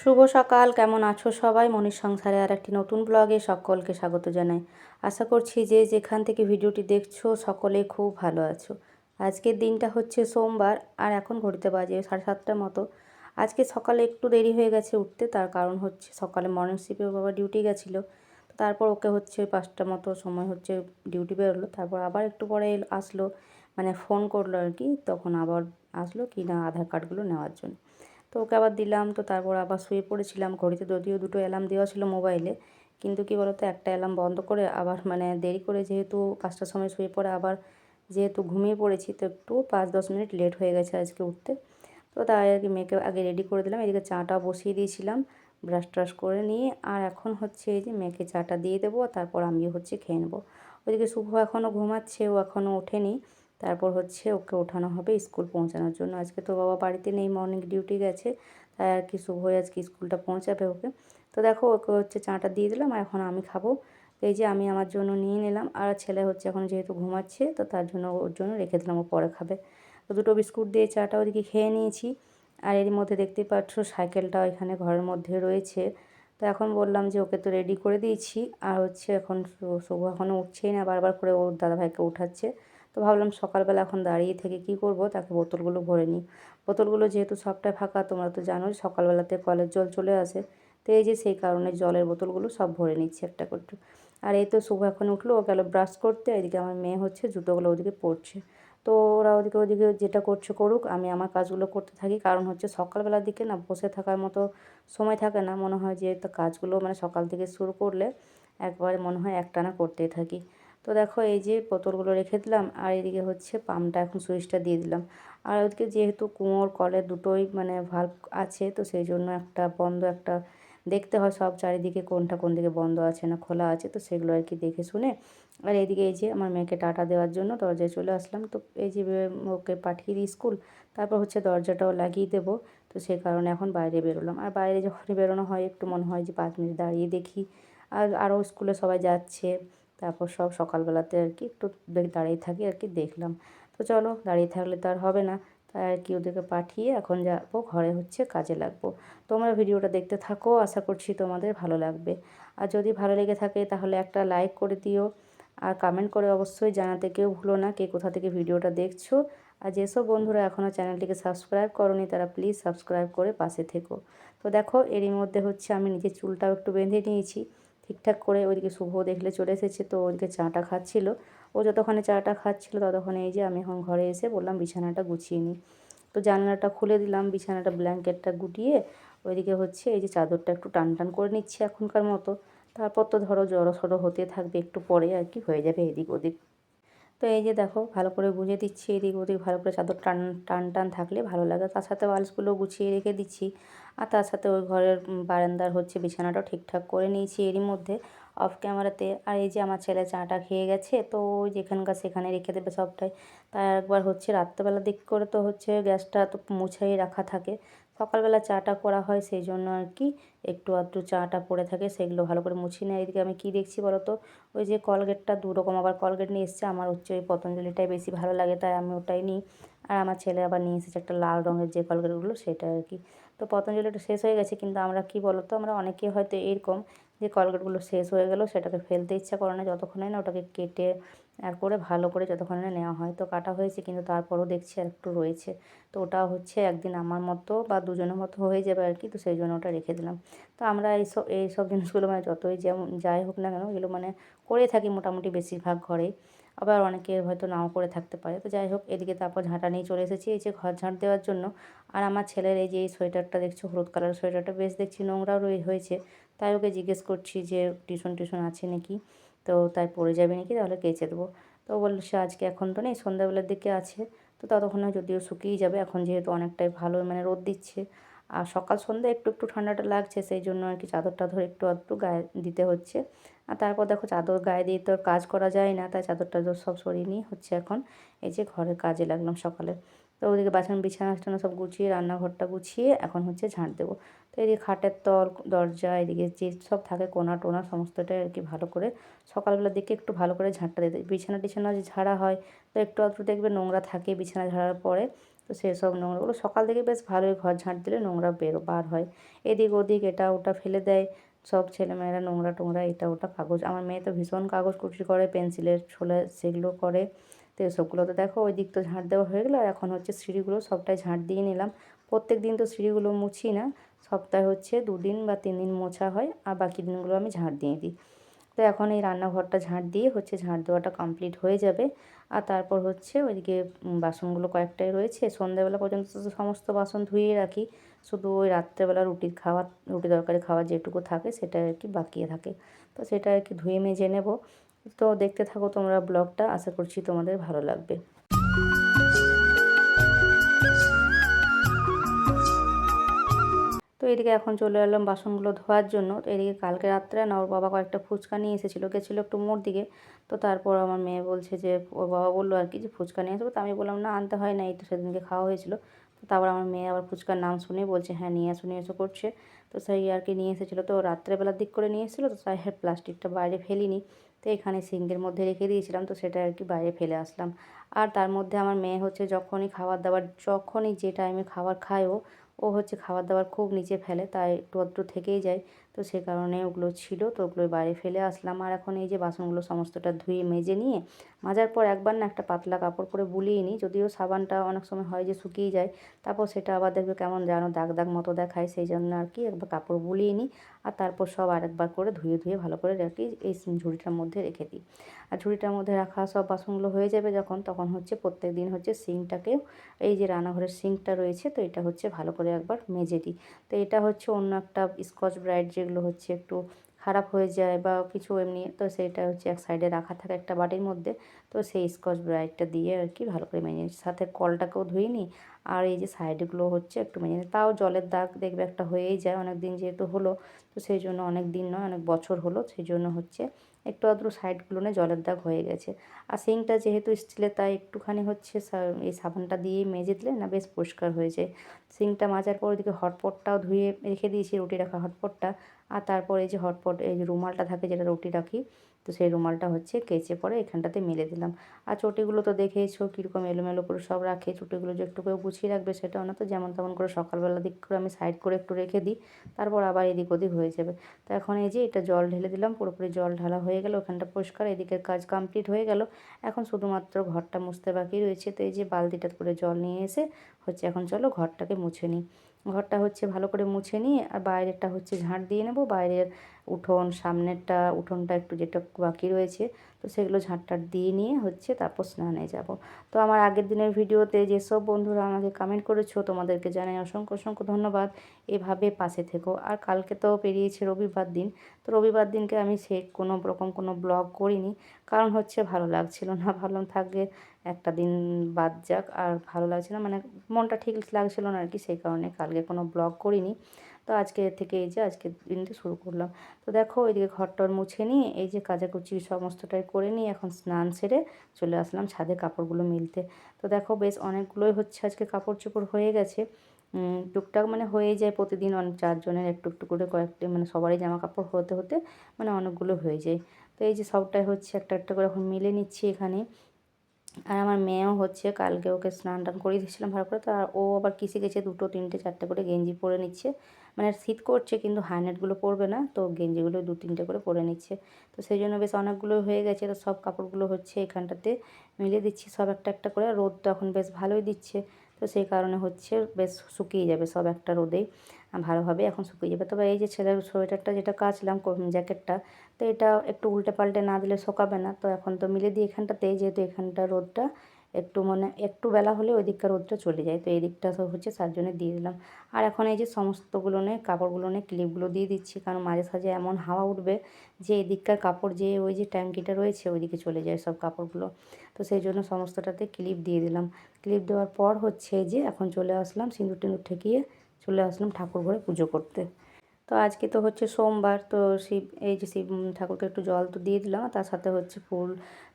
শুভ সকাল, কেমন আছো সবাই? মনির সংসারে আর একটি নতুন ব্লগে সকলকে স্বাগত জানাই। আশা করছি যে যেখান থেকে ভিডিওটি দেখছ সকলে খুব ভালো আছো। আজকের দিনটা হচ্ছে সোমবার, আর এখন ঘড়িতে বাজে সাড়ে সাতটার মতো। আজকে সকালে একটু দেরি হয়ে গেছে উঠতে, তার কারণ হচ্ছে সকালে মর্নিং শিপে বাবা ডিউটি গেছিল। তারপর ওকে হচ্ছে পাঁচটা মতো সময় হচ্ছে ডিউটি বেরোলো। তারপর আবার একটু পরে আসলো মানে ফোন করল আর কি, তখন আবার আসলো কি না আধার কার্ডগুলো নেওয়ার জন্য। তো ওকে আবার দিলাম, তো তারপর আবার শুয়ে পড়েছিলাম। ঘড়িতে যদিও দুটো অ্যালার্ম দেওয়া ছিল মোবাইলে কিন্তু কি বলতো, একটা অ্যালার্ম বন্ধ করে আবার মানে দেরি করে যেহেতু পাঁচটার সময় শুয়ে পড়ে, আবার যেহেতু ঘুমিয়ে পড়েছি, তো একটু পাঁচ দশ মিনিট লেট হয়ে গেছে আজকে উঠতে। তো তাই আর কি মেয়েকে আগে রেডি করে দিলাম, এদিকে চাটা বসিয়ে দিয়েছিলাম ব্রাশ ট্রাশ করে নিয়ে, আর এখন হচ্ছে এই যে মেয়েকে চাটা দিয়ে দেবো, তারপর আমিও হচ্ছে খেয়ে নেব। ওইদিকে শুভ এখনও ঘুমাচ্ছে, ও এখনও ওঠেনি তারপর হচ্ছে ওকে ওঠানো হবে স্কুল পৌঁছানোর জন্য। আজকে তো বাবা বাড়িতে নেই মর্নিং ডিউটি গেছে, তাই আর কি শুভ হয়ে আজকে স্কুলটা পৌঁছাবে ওকে। তো দেখো ওকে হচ্ছে চাটা দিয়ে দিলাম আর এখন আমি খাব। এই যে আমি আমার জন্য নিয়ে নিলাম আর ছেলে হচ্ছে এখন যেহেতু ঘুমাচ্ছে, তো তার জন্য ওর জন্য রেখে দিলাম, ও পরে খাবে। তো দুটো বিস্কুট দিয়ে চাটা ওদিকে খেয়ে নিয়েছি আর এর মধ্যে দেখতেই পাচ্ছ সাইকেলটা এখানে ঘরের মধ্যে রয়েছে। তো এখন বললাম যে ওকে তো রেডি করে দিয়েছি আর হচ্ছে এখন শুভ এখনও উঠছেই না, বারবার করে ওর দাদাভাইকে উঠাচ্ছে। তো ভাবলাম সকালবেলা এখন দাঁড়িয়ে থেকে কি করব? তাকে বোতলগুলো ভরে নিই। বোতলগুলো যেহেতু সবটাই ফাঁকা, তোমরা তো জানোই সকালবেলাতে কলের জল চলে আসে। তো এই যে সেই কারণে জলের বোতলগুলো সব ভরে নিচ্ছি একটা করতে আর এই তো শুভ এখন উঠল ও গেল ব্রাশ করতে। এদিকে আমার মেয়ে হচ্ছে, জুতোগুলো ওদিকে পড়ছে তো ওরা ওদিকে ওদিকে যেটা করছে করুক, আমি আমার কাজগুলো করতে থাকি। কারণ হচ্ছে সকালবেলার দিকে না বসে থাকার মতো সময় থাকে না। মনে হয় যে কাজগুলো মানে সকাল থেকে শুরু করলে একবারে মনে হয় একটানা করতেই থাকি। তো দেখো এই যে বোতলগুলো রেখে দিলাম, আর এদিকে হচ্ছে পাম্পটা এখন সুইচটা দিয়ে দিলাম। আর ওদিকে যেহেতু কুয়োর কলের দুটোই মানে ভাল্ব আছে, তো সেই জন্য একটা বন্ধ, একটা দেখতে হয় সব চারিদিকে কোনটা কোন দিকে বন্ধ আছে না খোলা আছে, তো সেগুলো আর কি দেখে শুনে। আর এইদিকে এই যে আমার মেয়েকে টাটা দেওয়ার জন্য দরজায় চলে আসলাম। তো এই যে ওকে পাঠিয়ে দিই স্কুল, তারপর হচ্ছে দরজাটাও লাগিয়ে দেবো। তো সেই কারণে এখন বাইরে বেরোলাম। আর বাইরে যখনই বেরোনো হয়, একটু মনে হয় যে পাঁচ মিনিট দাঁড়িয়ে দেখি। আর আরও স্কুলে সবাই যাচ্ছে। তারপর সব সকালবেলাতে আর কি একটু দাঁড়িয়ে থাকি আর কি দেখলাম। তো চলো দাঁড়িয়ে থাকলে তো আর হবে না। তাই আর কি ওদেরকে পাঠিয়ে এখন যাব, ঘরে হচ্ছে কাজে লাগবো। তোমরা ভিডিওটা দেখতে থাকো, আশা করছি তোমাদের ভালো লাগবে। আর যদি ভালো লেগে থাকে তাহলে একটা লাইক করে দিও। আর কমেন্ট করে অবশ্যই জানাতে কেউ ভুলো না কে কোথা থেকে ভিডিওটা দেখছ। আর যেসব বন্ধুরা এখনও চ্যানেলটিকে সাবস্ক্রাইব করনি তারা প্লিজ সাবস্ক্রাইব করে পাশে থেকো। তো দেখো এরই মধ্যে হচ্ছে আমি নিজের চুলটাও একটু বেঁধে নিয়েছি। ঠিকঠাক করে ওইদিকে শুভ দেখলে চলে এসেছে, তো ওইদিকে চাটা খাচ্ছিল। ও যতক্ষণে চাটা খাচ্ছিল ততক্ষণে এই যে আমি এখন ঘরে এসে বললাম বিছানাটা গুছিয়ে নিই। তো জানলাটা খুলে দিলাম, বিছানাটা ব্ল্যাঙ্কেটটা গুটিয়ে ওইদিকে হচ্ছে এই যে চাদরটা একটু টান টান করে নিচ্ছে এখনকার মতো। তারপর তো ধরো জড়ো সড়ো হতে থাকবে, একটু পরে আর কি হয়ে যাবে এদিক ওদিক। তো এই যে দেখো, ভালো করে গুঁজে দিচ্ছি এদিক ওদিক, ভালো করে চাদর টান টান টান থাকলে ভালো লাগে। তার সাথে বালিশগুলো গুছিয়ে রেখে দিচ্ছি। আর তার সাথে ওই ঘরের বারান্দার হচ্ছে বিছানাটাও ঠিকঠাক করে নিয়েছি এরই মধ্যে অফ ক্যামেরাতে আর এই যে আমার ছেলে চাটা খেয়ে গেছে, তো যেখানকার সেখানে রেখে দেবে সবটাই। তাই একবার হচ্ছে রাত্রেবেলা দিক করে তো হচ্ছে গ্যাসটা তো মুছাই রাখা থাকে। সকালবেলা চাটা করা হয়, সেই জন্য আর কি একটু আধটু চাটা পড়ে থাকে, সেগুলো ভালো করে মুছিয়ে নেয়। এদিকে আমি কী দেখছি বলো তো ওই যে কলগেটটা দুরকম আবার কলগেট নিয়ে এসছে, আমার হচ্ছে ওই পতঞ্জলিটাই বেশি ভালো লাগে, তাই আমি ওটাই নিই। আর আমার ছেলে আবার নিয়ে এসেছে একটা লাল রঙের যে কলগেটগুলো, সেটা আর কি। তো পতঞ্জলিটা শেষ হয়ে গেছে, কিন্তু আমরা কি বলতো, আমরা অনেকে হয়তো এরকম যে কলগেটগুলো শেষ হয়ে গেল সেটাকে ফেলতে ইচ্ছা করে না, যতক্ষণে না ওটাকে কেটে আর করে ভালো করে যতক্ষণে নেওয়া হয় তো কাটা হয়েছে, কিন্তু তারপরও দেখছি আর একটু রয়েছে। তো ওটা হচ্ছে একদিন আমার মতো বা দুজনের মতো হয়ে যাবে আর কি, তো সেই জন্য ওটা রেখে দিলাম। তো আমরা এইসব এইসব জিনিসগুলো মানে যতই যেমন যাই হোক না কেন, এগুলো মানে করে থাকি মোটামুটি বেশিরভাগ ঘরেই। আবার অনেকে হয়তো নাও করে থাকতে পারে। তো যাই হোক, এদিকে তারপর ঝাঁটা নিয়ে চলে এসেছি, এই যে ঘর ঝাঁট দেওয়ার জন্য। আর আমার ছেলের এই যে এই সোয়েটারটা দেখছ, হলুদ কালার সোয়েটারটা, বেশ দেখছি নোংরাও রয়ে, হয়েছে। তাই ওকে জিজ্ঞেস করছি যে টিউশন টিউশন আছে নাকি? তো তাই পড়ে যাবে নাকি? তাহলে কেচে দেবো। তো বলল, সে আজকে এখন তো নেই, সন্ধ্যাবেলার দিকে আছে। তো ততক্ষণে যদিও শুকিয়ে যাবে, এখন যেহেতু অনেকটাই ভালো মানে রোদ দিচ্ছে। আর সকাল সন্ধ্যা একটু একটু ঠান্ডাটা লাগছে, সেই জন্য আর কি চাদর টাদর একটু একটু গায়ে দিতে হচ্ছে। আর তারপর দেখো, চাদর গায়ে দিয়ে তো কাজ করা যায় না, তাই চাদর টাদর সব সরিয়ে নিয়ে হচ্ছে এখন এই যে ঘরের কাজে লাগলাম সকালে। তো ওদিকে বাসন বিছানা টানা সব গুছিয়ে, রান্নাঘরটা গুছিয়ে এখন হচ্ছে ঝাঁট দেবো। তো এদিকে খাটের তল, দরজা, এদিকে যে সব থাকে কোনা টোনা সমস্তটাই আর কি ভালো করে সকালবেলার দিকে একটু ভালো করে ঝাঁটটা দিতে। বিছানা টিছানা যে ঝাড়া হয়, তো একটু আধটু দেখবে নোংরা থাকে বিছানা ঝাড়ার পরে, তো সেসব নোংরাগুলো সকাল থেকে বেশ ভালোই ঘর ঝাঁট দিলে নোংরা বেরো, বার হয়। এদিক ওদিক এটা ওটা ফেলে দেয়, সব ছেলেমেয়েরা নোংরা টোংরা এটা ওটা কাগজ। আমার মেয়ে তো ভীষণ কাগজ কুচি করে, পেন্সিলের ছোলা সেগুলো করে। তো এসবগুলো তো দেখো ওই দিক তো ঝাঁট দেওয়া হয়ে গেলো, আর এখন হচ্ছে সিঁড়িগুলো সবটাই ঝাঁট দিয়ে নিলাম। প্রত্যেক দিন তো সিঁড়িগুলো মুছি না, সপ্তাহে হচ্ছে দুদিন বা তিন দিন মোছা হয়, আর বাকি দিনগুলো আমি ঝাঁট দিয়ে দিই। তো এখন এই রান্নাঘরটা ঝাঁট দিয়ে হচ্ছে ঝাঁট দেওয়াটা কমপ্লিট হয়ে যাবে। আর তারপর হচ্ছে ওইদিকে বাসনগুলো কয়েকটাই রয়েছে, সন্ধ্যাবেলা পর্যন্ত তো সমস্ত বাসন ধুয়ে রাখি, শুধু ওই রাত্রেবেলা রুটির খাওয়া, রুটি তরকারি খাওয়া যেটুকু থাকে সেটা আর কি বাকিয়ে থাকে। তো সেটা আর কি ধুয়ে মেজে নেব। তো দেখতে থাকো তোমরা ব্লগটা। আশা করছি তোমাদের ভালো লাগবে। তো এদিকে এখন চলে এলাম বাসনগুলো ধোয়ার জন্য। তো এদিকে কালকে রাত্রে না, ওর বাবা কয়েকটা ফুচকা নিয়ে এসেছিল, গেছিল একটু মোড় দিকে। তো তারপর আমার মেয়ে বলছে যে, ওর বাবা বলল আর কি যে, ফুচকা নিয়ে আসব। তো আমি বললাম, না, আনতে হয় না এই তো সেদিনকে খাওয়া হয়েছিল। তো তারপর আমার মেয়ে আবার ফুচকার নাম শুনে বলছে হ্যাঁ নিয়ে আসো নিয়ে এসো করছে। তো সেই আর কি নিয়ে এসেছিল। তো রাত্রেবেলার দিক করে নিয়ে এসেছিল। তো তাই প্লাস্টিকটা বাইরে ফেলিনি। তো এখানে সিঙ্কের মধ্যে রেখে দিয়েছিলাম, তো সেটা আর কি বাইরে ফেলে আসলাম। আর তার মধ্যে আমার মেয়ে হচ্ছে যখনই খাবার দাবার যখনই যে টাইমে খাবার খায় ও ও হচ্ছে খাবার দাবার খুব নিচে ফেলে, তাই একটু আধটু থেকেই যায়। তো সে কারণে ওগুলো ছিল, তো ওগুলো বাইরে ফেলে আসলাম। আর এখন এই যে বাসনগুলো সমস্তটা ধুয়ে মেজে নিয়ে মাজার পর একবার না একটা পাতলা কাপড় করে বুলিয়ে নিই, যদিও সাবানটা অনেক সময় হয় যে শুকিয়ে যায়, তারপর সেটা আবার দেখবে কেমন যেন দাগ দাগ মতো দেখায়, সেই জন্য আর কি একবার কাপড় বুলিয়ে নিই আর তারপর সব আরেকবার করে ধুয়ে ধুয়ে ভালো করে রাখি এই ঝুড়িটার মধ্যে রেখে দিই। আর ঝুড়িটার মধ্যে রাখা সব বাসনগুলো হয়ে যাবে যখন, তখন হচ্ছে প্রত্যেক দিন হচ্ছে সিঙ্কটাকেও, এই যে রান্নাঘরের সিঙ্কটা রয়েছে, তো এটা হচ্ছে ভালো করে একবার মেজে দিই। তো এটা হচ্ছে অন্য একটা স্কচ ব্রাইট যেগুলো হচ্ছে একটু খারাপ হয়ে যায় বা কিছু এমনি, তো সেইটা হচ্ছে এক সাইডে রাখা থাকে একটা বাটির মধ্যে। তো সেই স্কচ ব্রাইটটা দিয়ে আর কি ভালো করে মেজে সাথে কলটাকেও ধুয়ে নিই। আর এই যে সাইডগুলো হচ্ছে একটু মেজে তাও জলের দাগ দেখবে একটা হয়েই যায় অনেক দিন যেহেতু হলো, তো সেই জন্য অনেক দিন নয়, অনেক বছর হলো। সেই জন্য হচ্ছে একটু আদ্র সাইডগুলো জলের দাগ হয়ে গেছে। আর সিঙ্কটা যেহেতু স্টিলের, তাই একটুখানি হচ্ছে এই সাবানটা দিয়ে মেজে দিলে না বেশ পরিষ্কার হয়ে যায়। সিঙ্কটা মাজার পর ওদিকে হটপটটাও ধুয়ে রেখে দিয়েছি, রুটি রাখা হটপটটা। আর তারপর এই যে হটপট, এই যে রুমালটা থাকে যেটা রুটি রাখি তো সেই রুমালটা হচ্ছে কেচে পরে এখানটাতে মেলে দিলাম। আর চটিগুলো তো দেখেইছো, কীরকম এলোমেলো করে সব রাখে, চটিগুলো যে একটু করে গুছিয়ে রাখবে সেটাও না, তো যেমন তেমন করে সকালবেলা দিক করে আমি সাইড করে একটু রেখে দিই, তারপর আবার এদিক ওদিক হয়ে যাবে। তো এখন এই যে এটা জল ঢেলে দিলাম, পুরোপুরি জল ঢালা হয়ে গেল, ওখানটা পরিষ্কার এদিকের কাজ কমপ্লিট হয়ে গেল। এখন শুধুমাত্র ঘরটা মুছতে বাকি রয়েছে, তো এই যে বালতিটা করে জল নিয়ে এসে হচ্ছে এখন চলো ঘরটাকে মুছে নিই। ঘরটা হচ্ছে ভালো করে মুছে নিয়ে আর বাইরেরটা হচ্ছে ঝাঁট দিয়ে নেব। বাইরের উঠোন, সামনেরটা, উঠোনটা একটু যেটা বাকি রয়েছে, তো সেগুলো ঝাঁটটাট দিয়ে নিয়ে হচ্ছে তারপর স্নানে যাব। তো আমার আগের দিনের ভিডিওতে যেসব বন্ধুরা আমাকে কমেন্ট করেছ, তোমাদেরকে জানাই অসংখ্য অসংখ্য ধন্যবাদ। এভাবে পাশে থেকো। আর কালকে তো পেরিয়েছে রবিবার দিন, তো রবিবার দিনকে আমি সে কোনো রকম কোনো ব্লগ করিনি। কারণ হচ্ছে ভালো লাগছিল না ভালো থাকবে একটা দিন বাদ যাক, আর ভালো লাগছে না মানে মনটা ঠিক লাগছিল না আর কি, সেই কারণে কালকে কোনো ব্লগ করিনি। তো আজকে থেকে এই যে আজকে দিনটা শুরু করলাম। তো দেখো, ওইদিকে ঘরটর মুছে নিয়ে এই যে কাচাকুচি সমস্তটাই করে নিয়ে এখন স্নান সেরে চলে আসলাম ছাদে কাপড়গুলো মিলতে। তো দেখো, বেশ অনেকগুলোই হচ্ছে আজকে কাপড় চোপড় হয়ে গেছে। টুকটাক মানে হয়ে যায় প্রতিদিন, অনেক চারজনের একটু একটু করে কয়েকটি মানে সবারই জামা কাপড় হতে হতে মানে অনেকগুলো হয়ে যায়। তো এই যে সবটাই হচ্ছে একটা একটা করে এখন মিলে নিচ্ছি এখানে। আর আমার মেয়েও হচ্ছে কালকে ওকে স্নান টান করিয়ে দিয়েছিলাম ভালো করে, তো ও আবার কিসে গেছে দুটো, তিনটে, চারটে করে গেঞ্জি পরে নিচ্ছে। মানে শীত করছে কিন্তু হাইনেটগুলো পরবে না, তো গেঞ্জিগুলো দু, তিনটে করে পরে নিচ্ছে। তো সেই জন্য বেশ অনেকগুলো হয়ে গেছে, তো সব কাপড়গুলো হচ্ছে এখানটাতে মিলিয়ে দিচ্ছি, সব একটা একটা করে। রোদ তো এখন বেশ ভালোই দিচ্ছে। তো সেই কারণে হচ্ছে বেশ শুকিয়ে যাবে সব একটা রোদে ভালোভাবে এখন শুকিয়ে যাবে। তবে এই যে ছেলের সোয়েটারটা যেটা কাচলাম জ্যাকেটটা, তো এটা একটু উল্টে পাল্টে না দিলে শোকাবে না। তো এখন তো মিলে দিই এখানটাতে যেহেতু এখানটা রোদটা একটু মানে একটু বেলা হলে ওই দিককার রোদটা চলে যায়। তো এই দিকটা তো হচ্ছে তার জন্য দিয়ে দিলাম। আর এখন এই যে সমস্তগুলো নিয়ে, কাপড়গুলো নিয়ে ক্লিপগুলো দিয়ে দিচ্ছি, কারণ মাঝে সাঝে এমন হাওয়া উঠবে যে এদিককার কাপড় যে ওই যে ট্যাঙ্কিটা রয়েছে ওইদিকে চলে যায় সব কাপড়গুলো। তো সেই জন্য সমস্তটাতে ক্লিপ দিয়ে দিলাম। ক্লিপ দেওয়ার পর হচ্ছে যে এখন চলে আসলাম সিঁদুর টিঁদুর ঠেকিয়ে চলে আসলাম ঠাকুর ঘরে পুজো করতে। তো আজকে তো হচ্ছে সোমবার, তো শিব, এই যে শিব ঠাকুরকে একটু জল তো দিয়ে দিলাম তার সাথে হচ্ছে ফুল,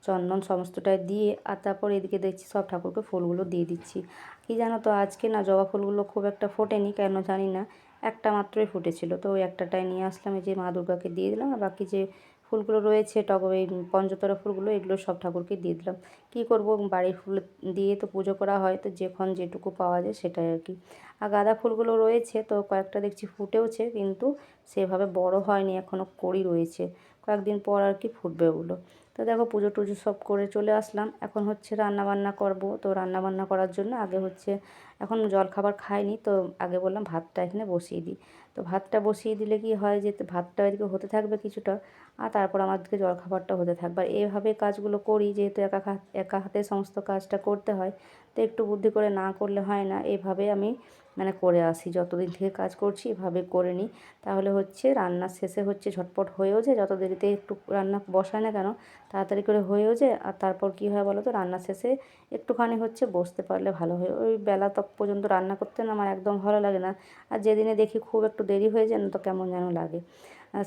চন্দন সমস্তটাই দিয়ে, আর তারপর এদিকে দেখছি সব ঠাকুরকে ফুলগুলো দিয়ে দিচ্ছি। কি জানো তো, আজকে না জবা ফুলগুলো খুব একটা ফোটেনি, কেন জানি না, একটা মাত্রই ফুটেছিল। তো ওই একটাটাই নিয়ে আসলাম, এই যে মা দুর্গাকে দিয়ে দিলাম, আর বাকি যে ফুলগুলো রয়েছে টগর এই পঞ্চতরা ফুলগুলো, এগুলো সব ঠাকুরকে দিয়ে দিলাম। কী করব? বাড়ির ফুল দিয়ে তো পুজো করা হয়, তো যখন যেটুকু পাওয়া যায় সেটাই আর কি। আর গাঁদা ফুলগুলো রয়েছে, তো কয়েকটা দেখছি ফুটেওছে, কিন্তু সেভাবে বড় হয়নি এখনও কড়ি রয়েছে। কয়েকদিন পর আর কি ফুটবে ওগুলো। তো দেখো পুজো টুজো সব করে চলে আসলাম। এখন হচ্ছে রান্না বান্না করব। তো রান্না বান্না করার জন্য আগে হচ্ছে এখন জল খাবার খাইনি, তো আগে বললাম ভাতটা এখানে বসিয়ে দিই। তো ভাতটা বসিয়ে দিলে কি হয় যে ভাতটা এদিকে হতে থাকবে কিছুটা, আর তারপর আমাদেরকে জলখাবারটা হতে থাকবে। আর এইভাবে কাজগুলো করি, যেহেতু একা একা হাতে সমস্ত কাজটা করতে হয়, তো একটু বুদ্ধি করে না করলে হয় না। এভাবে আমি মানে করে আসি। যতদিন থেকে কাজ করছি এভাবে করে নিই। তাহলে হচ্ছে রান্নার শেষে হচ্ছে ঝটপট হয়েও যায়। যত দেরিতে একটু রান্না বসায় না কেন, তাড়াতাড়ি করে হয়েও যায়। আর তারপর কী হয় বলো তো রান্নার শেষে একটুখানি হচ্ছে বসতে পারলে ভালো হয়। ওই বেলা তক পর্যন্ত রান্না করতে না আমার একদম ভালো লাগে না। আর যেদিনে দেখি খুব একটু দেরি হয়ে যায় না, তো কেমন যেন লাগে।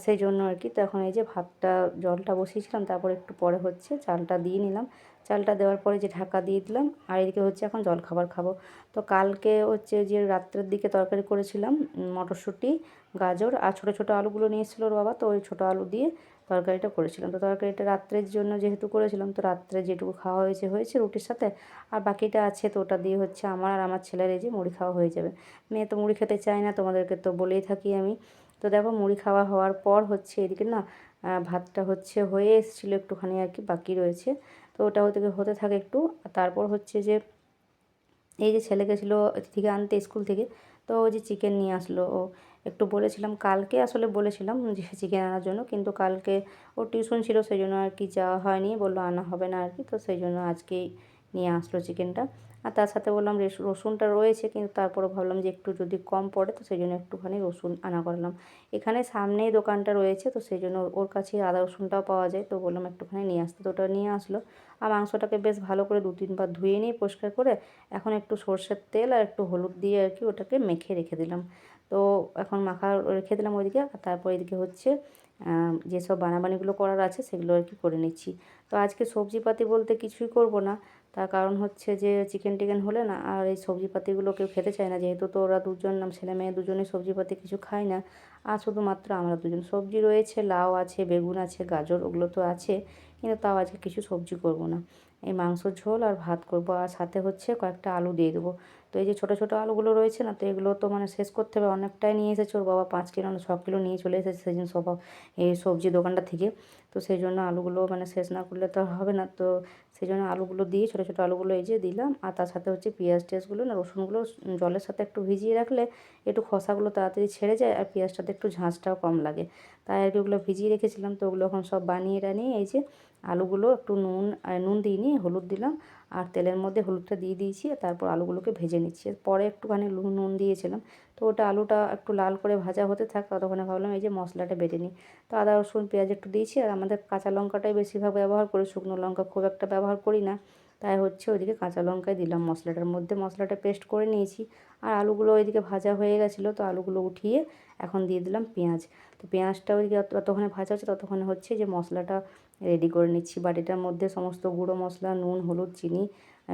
সেই জন্য আর কি, তো এখন এই যে ভাতটা, জলটা বসিয়েছিলাম, তারপর একটু পরে হচ্ছে চালটা দিয়ে নিলাম। চালটা দেওয়ার পরে যে ঢাকা দিয়ে দিলাম, আর এদিকে হচ্ছে এখন জল খাবার খাব। তো কালকে হচ্ছে যে রাত্রের দিকে তরকারি করেছিলাম মটরশুঁটি, গাজর, আর ছোটো ছোটো আলুগুলো নিয়ে এসেছিল ওর বাবা, তো ওই ছোটো আলু দিয়ে তরকারিটা করেছিলাম। তো তরকারিটা রাত্রের জন্য যেহেতু করেছিলাম, তো রাত্রে যেটুকু খাওয়া হয়েছে হয়েছে রুটির সাথে, আর বাকিটা আছে তো ওটা দিয়ে হচ্ছে আমার আর আমার ছেলের এই যে মুড়ি খাওয়া হয়ে যাবে। মেয়ে তো মুড়ি খেতে চায় না, তোমাদেরকে তো বলেই থাকি আমি। তো দেখো মুড়ি খাওয়া হওয়ার পর হচ্ছে এদিকে না ভাতটা হচ্ছে হয়ে এসেছিল একটুখানি আর কি, বাকি রয়েছে। তো ওটা হতে হতে থাকে একটু। তারপর হচ্ছে যে, এই যে ছেলে গেছিল থেকে আনতে স্কুল থেকে, তো ও যে চিকেন নিয়ে আসলো। ও একটু বলেছিলাম কালকে, আসলে বলেছিলাম যে চিকেন আনার জন্য, কিন্তু কালকে ও টিউশন ছিল, সেই জন্য আর কি যাওয়া হয়নি। বলল আনা হবে না আর কি, তো সেই জন্য আজকেই নিয়ে আসলো চিকেনটা আর তার সাথে বললাম রসুনটা রয়েছে, কিন্তু তারপরে ভাবলাম যে একটু যদি কম পড়ে, তো সেই জন্য একটুখানি রসুন আনা করলাম। এখানে সামনেই দোকানটা রয়েছে, তো সেই জন্য ওর কাছে আদা রসুনটাও পাওয়া যায়, তো বললাম একটুখানি নিয়ে আসতে। তো ওটা নিয়ে আসলো। আর মাংসটাকে বেশ ভালো করে দু তিনবার ধুয়ে নিয়ে পরিষ্কার করে এখন একটু সর্ষের তেল আর একটু হলুদ দিয়ে আর কি ওটাকে মেখে রেখে দিলাম। তো এখন মাখা রেখে দিলাম ওইদিকে, আর তারপর এদিকে হচ্ছে যেসব বানাবানিগুলো করার আছে সেগুলো আর কি করে নিচ্ছি। তো আজকে সবজিপাতি বলতে কিছুই করব না। তার কারণ হচ্ছে যে চিকেন টিকেন হলে না আর এই সবজিপাতিগুলো কেউ খেতে চায় না। যেহেতু তো ওরা দুজন, ছেলে মেয়ে দুজনে সবজিপাতি কিছু খায় না। আর শুধুমাত্র আমরা দুজন। সবজি রয়েছে, লাউ আছে, বেগুন আছে, গাজর, ওগুলো তো আছে। কিন্তু তাও আজকে কিছু সবজি করব না। এই মাংসর ঝোল আর ভাত করব। আর সাথে হচ্ছে কয়েকটা আলু দিয়ে দেবো। তো এই যে ছোটো ছোটো আলুগুলো রয়েছে না, তো এগুলো তো মানে শেষ করতে হবে। অনেকটাই নিয়ে এসেছে ওর বাবা, পাঁচ কিলো না, ছ কিলো নিয়ে চলে এসেছে সেদিন সব এই সবজি দোকানটা থেকে। তো সেই জন্য আলুগুলো মানে শেষ না করলে তো হবে না। তো সেই জন্য আলুগুলো দিয়ে ছোটো ছোটো আলুগুলো এই যে দিলাম। আর তার সাথে হচ্ছে পেঁয়াজ টেয়াজগুলো না, রসুনগুলো জলের সাথে একটু ভিজিয়ে রাখলে একটু খসাগুলো তাড়াতাড়ি ছেড়ে যায় আর পেঁয়াজটাতে একটু ঝাঁঝটাও কম লাগে। তাই আর কি ওগুলো ভিজিয়ে রেখেছিলাম। তো ওগুলো এখন সব বানিয়ে টানিয়ে এই যে আলুগুলো একটু নুন নুন দিইনি হলুদ দিলাম আর তেলের মধ্যে হলুদটা দিয়ে দিয়েছি তারপর আলুগুলোকে ভেজে নিচ্ছি। পরে একটুখানি নুন নুন দিয়েছিলাম। তো ওটা আলুটা একটু লাল করে ভাজা হতে থাক, ততক্ষণে ভাবলাম এই যে মশলাটা বেটে নিই। তো আদা, রসুন, পেঁয়াজ একটু দিয়েছি আর আমাদের কাঁচা লঙ্কাটাই বেশিরভাগ ব্যবহার করি, শুকনো লঙ্কা খুব একটা ব্যবহার করি না। তাই হচ্ছে ওইদিকে কাঁচা লঙ্কায় দিলাম মশলাটার মধ্যে। মশলাটা পেস্ট করে নিয়েছি। আর আলুগুলো ওইদিকে ভাজা হয়ে গেছিল, তো আলুগুলো উঠিয়ে এখন দিয়ে দিলাম পেঁয়াজ। তো পেঁয়াজটা ওইদিকে ততক্ষণে ভাজা হচ্ছে ততক্ষণে হচ্ছে যে মশলাটা রেডি করে নিচ্ছি। বাটিটার মধ্যে সমস্ত গুঁড়ো মশলা, নুন, হলুদ, চিনি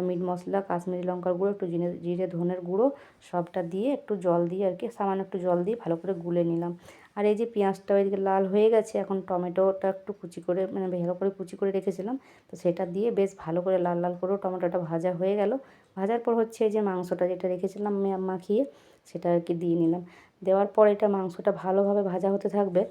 মিট মশলা, কাশ্মীরি লঙ্কার গুঁড়ো, একটু জিরে জিরে ধনের গুঁড়ো, সবটা দিয়ে একটু জল দিয়ে আর কি, সামান্য একটু জল দিয়ে ভালো করে গুলে নিলাম। আর এই যে পেঁয়াজটা ওইদিকে লাল হয়ে গেছে, এখন টমেটোটা একটু কুচি করে মানে ভালো করে কুচি করে রেখেছিলাম, তো সেটা দিয়ে বেশ ভালো করে লাল লাল করেও টমেটোটা ভাজা হয়ে গেল। ভাজার পর হচ্ছে এই যে মাংসটা যেটা রেখেছিলাম মাখিয়ে, সেটা আর কি দিয়ে নিলাম। দেওয়ার পর এটা মাংসটা ভালোভাবে ভাজা হতে থাকবে।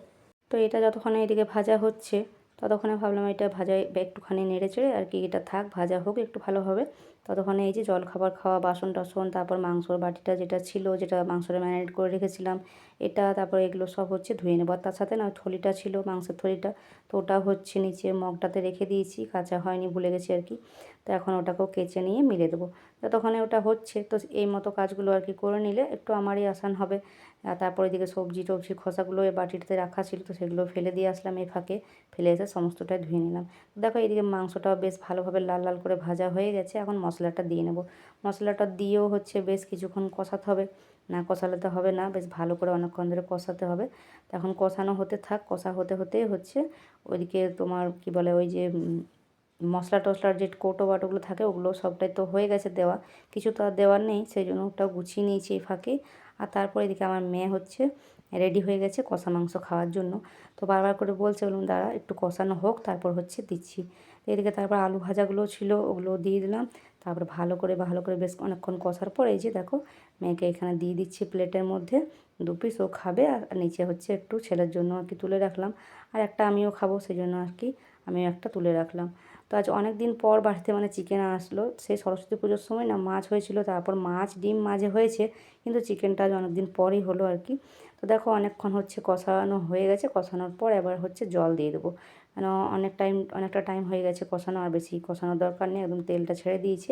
তো এটা যতক্ষণ এদিকে ভাজা হচ্ছে, ততক্ষণে ভাবলাম এটা ভাজা একটুখানি নেড়ে চেড়ে আর কি এটা থাক, ভাজা হোক একটু ভালোভাবে। ততক্ষণে এই যে জল খাবার খাওয়া, বাসন টাসন, তারপর মাংসর বাটিটা যেটা ছিল, যেটা মাংসটা ম্যারিনেট করে রেখেছিলাম, এটা তারপর এগুলো সব হচ্ছে ধুয়ে নেব। তার সাথে না থলিটা ছিল, মাংসের থলিটা, তো ওটা হচ্ছে নিচে মগটাতে রেখে দিয়েছি, কাঁচা হয়নি, ভুলে গেছি আর কি। তো এখন ওটাকেও কেচে নিয়ে মিলে দেবো। যতক্ষণে ওটা হচ্ছে, তো এই মতো কাজগুলো আর কি করে নিলে একটু আমারই আসান হবে। তারপরে এদিকে সবজি টবজি খোসাগুলো এই বাটিটাতে রাখা ছিল, তো সেগুলো ফেলে দিয়ে আসলাম এই ফাঁকে, ফেলে এসে সমস্তটাই ধুয়ে নিলাম। দেখো এদিকে মাংসটাও বেশ ভালোভাবে লাল লাল করে ভাজা হয়ে গেছে, এখন মশলাটা দিয়ে নেব। মশলাটা দিয়েও হচ্ছে বেশ কিছুক্ষণ কষাতে হবে। না কষালে তো হবে না, বেশ ভালো করে অনেকক্ষণ ধরে কষাতে হবে। তখন কষানো হতে থাক, কষা হতে হতে হচ্ছে ওইদিকে তোমার কি বলে ওই যে মশলা টশলার যে কৌটো বাটোগুলো থাকে ওগুলো সবটাই তো হয়ে গেছে দেওয়া। কিছু তো আর দেওয়ার নেই সেই জন্য ওটাও গুছিয়ে নিয়েছি এই ফাঁকে। আর তারপরে এদিকে আমার মেয়ে হচ্ছে রেডি হয়ে গেছে কষা মাংস খাওয়ার জন্য। তো বারবার করে বলছে বলুন দাঁড়া, একটু কষানো হোক, তারপর হচ্ছে দিচ্ছি। এদিকে তারপর আলু ভাজাগুলো ছিল, ওগুলো দিয়ে দিলাম। তারপর ভালো করে ভালো করে বেশ অনেকক্ষণ কষার পর এই যে দেখো মেয়েকে এখানে দিয়ে দিচ্ছি প্লেটের মধ্যে। দু পিস ও খাবে আর নিচে হচ্ছে একটু ছেলের জন্য আর কি তুলে রাখলাম। আর একটা আমিও খাব সেই জন্য আর কি আমিও একটা তুলে রাখলাম। তো আজ অনেক দিন পর বাড়িতে মানে চিকেন আসলো। সেই সরস্বতী পুজোর সময় না মাছ হয়েছিল, তারপর মাছ, ডিম মাঝে হয়েছে, কিন্তু চিকেনটা আজ অনেক দিন পরই হলো আর কি। তো দেখো অনেকক্ষণ হচ্ছে কষানো হয়ে গেছে, কষানোর পর এবার হচ্ছে জল দিয়ে দেবো। মানে অনেক টাইম অনেকটা টাইম হয়ে গেছে কষানো, আর বেশি কষানোর দরকার নেই, একদম তেলটা ছেড়ে দিয়েছে।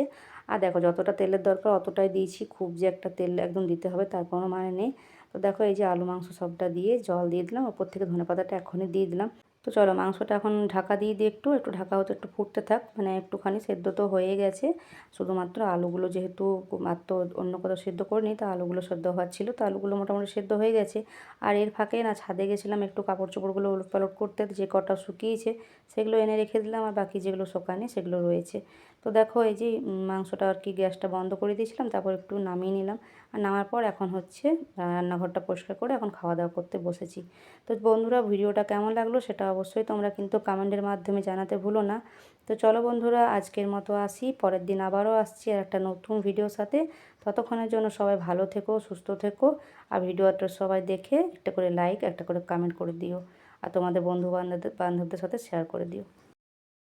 আর দেখো, যতটা তেলের দরকার অতটাই দিয়েছি, খুব যে একটা তেল একদম দিতে হবে তার কোনো মানে নেই। তো দেখো, এই যে আলু, মাংস সবটা দিয়ে জল দিয়ে দিলাম, ওপর থেকে ধনে পাতাটা এখনই দিয়ে দিলাম। তো চলো মাংসটা এখন ঢাকা দিয়ে দিই একটু একটু ঢাকা হতে একটু ফুটতে থাক। মানে একটুখানি সেদ্ধ তো হয়ে গেছে। শুধুমাত্র আলুগুলো যেহেতু মাত্র অন্য কোথাও সেদ্ধ করিনি, তা আলুগুলো সেদ্ধ হওয়ার ছিল, তো আলুগুলো মোটামুটি সেদ্ধ হয়ে গেছে। আর এর ফাঁকে না ছাদে গেছিলাম, একটু কাপড় চোপড়গুলো উলট পালট করতে, যে কটা শুকিয়েছে সেগুলো এনে রেখে দিলাম, আর বাকি যেগুলো শোকানি সেগুলো রয়েছে। তো দেখো এই যে মাংসটা আর কি গ্যাসটা বন্ধ করে দিয়েছিলাম, তারপর একটু নামিয়ে নিলাম। আর নামার পর এখন হচ্ছে রান্নাঘরটা পরিষ্কার করে এখন খাওয়া দাওয়া করতে বসেছি। তো বন্ধুরা, ভিডিওটা কেমন লাগল সেটা অবশ্যই তোমরা কিন্তু কমেন্টের মাধ্যমে জানাতে ভুলো না। তো চলো বন্ধুরা, আজকের মতো আসি। পরের দিন আবারও আসছি আর একটা নতুন ভিডিওর সাথে। ততক্ষণের জন্য সবাই ভালো থেকো, সুস্থ থেকো আর ভিডিওটা সবাই দেখে একটা করে লাইক একটা করে কমেন্ট করে দিও। আর তোমাদের বন্ধু বান্ধবদের বান্ধবদের সাথে শেয়ার করে দিও।